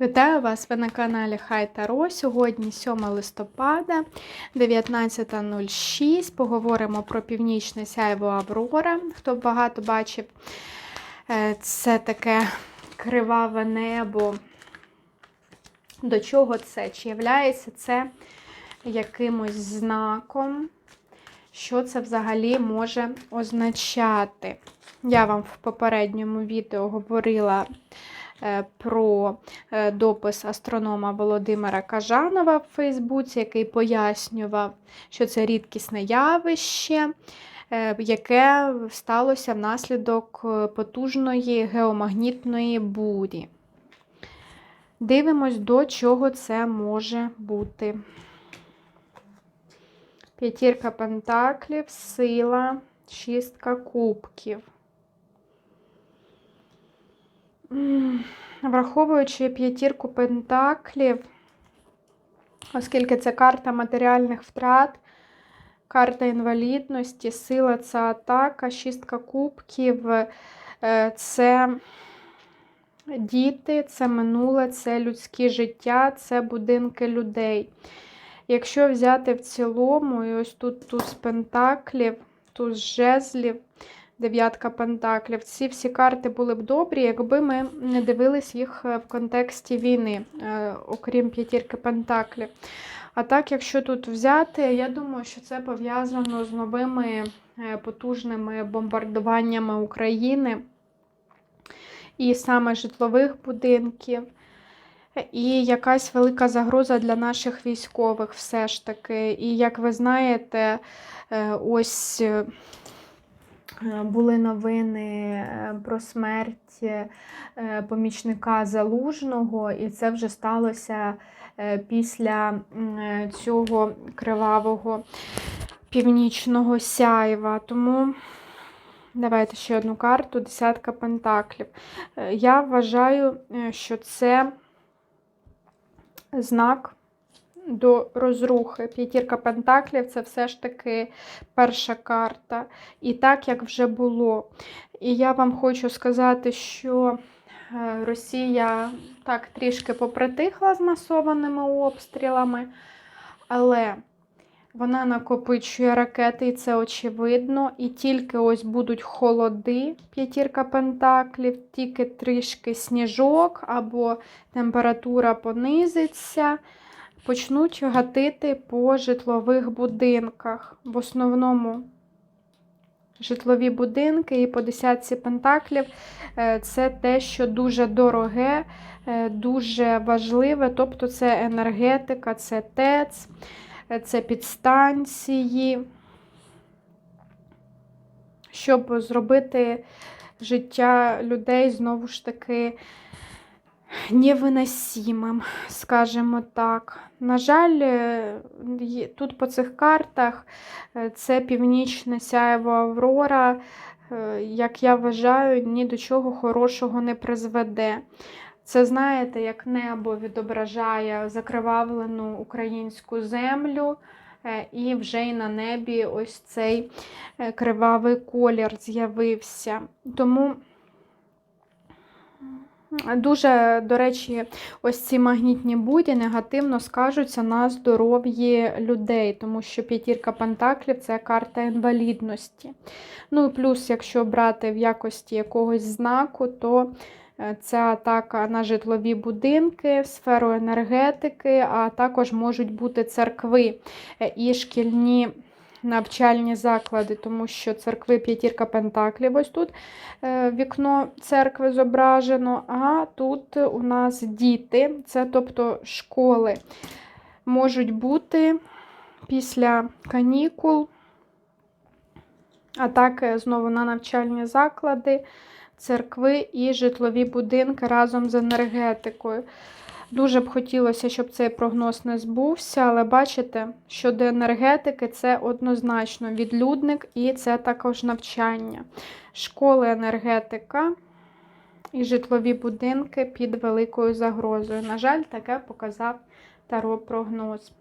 Вітаю вас! Ви на каналі Хай Таро. Сьогодні 7 листопада, 19.06. Поговоримо про північне сяйво Аврора. Хто багато бачив, е, це таке криваве небо. До чого це? Чи являється це якимось знаком? Що це взагалі може означати? Я вам в попередньому відео говорила про е, допис астронома Володимира Кажанова в Фейсбуці, який пояснював, що це рідкісне явище, е, яке сталося внаслідок е, потужної геомагнітної бурі. Дивимось, до чого це може бути. П'ятірка пентаклів, сила, шістка кубків. Враховуючи п'ятірку пентаклів, оскільки це карта матеріальних втрат, карта інвалідності, сила це атака, шістка кубків е, це діти, це минуле, це людське життя, це будинки людей. Якщо взяти в цілому, і ось тут туз пентаклів, туз жезлів, дев'ятка пентаклів, ці всі карти були б добрі, якби ми не дивились їх е, в контексті війни, е, окрім п'ятірки пентаклів. А так, якщо тут взяти, я думаю, що це пов'язано з новими е, потужними бомбардуваннями України і саме житлових будинків. І якась велика загроза для наших військових все ж таки. І як ви знаєте, ось були новини е, про смерть е, помічника Залужного, і це вже сталося е, після е, цього кривавого північного сяйва. Тому. Давайте ще одну карту, десятка пентаклів. Е, Я вважаю, е, що це знак до розрухи. П'ятірка пентаклів це все ж таки перша карта. І так, як вже було. І я вам хочу сказати, що е, Росія так трішки попритихла з масованими обстрілами, але вона накопичує ракети, і це очевидно. І тільки ось будуть холоди, п'ятірка пентаклів, тільки трішки сніжок або температура понизиться, почнуть гатити по житлових будинках. В основному житлові будинки і по десятці пентаклів е, це те, що дуже дороге, е, дуже важливе, тобто це енергетика, це ТЕЦ це підстанції, щоб зробити життя людей знову ж таки невиносимим, скажімо так. На жаль, е, тут по цих картах е, це північне сяєво Аврора, е, як я вважаю, ні до чого хорошого не призведе. Це, знаєте, як небо відображає закривавлену українську землю, е, і вже й на небі ось цей кривавий колір з'явився. Тому дуже, до речі, ось ці магнітні буді негативно скажуться на здоров'ї людей, тому що п'ятірка пентаклів це карта інвалідності. Ну і плюс, якщо брати в якості якогось знаку, то Це атака на житлові будинки, сферу енергетики, а також можуть бути церкви е, і шкільні навчальні заклади, тому що церкви п'ятірка пентаклів. Ось тут е, вікно церкви зображено, а тут у нас діти, це тобто школи, можуть бути після канікул. Атаки знову на навчальні заклади церкви і житлові будинки разом з енергетикою. Дуже б хотілося, щоб цей прогноз не збувся, але бачите, що до енергетики, це однозначно відлюдник і це також навчання. Школи енергетика і житлові будинки під великою загрозою. На жаль, таке показав таро прогноз.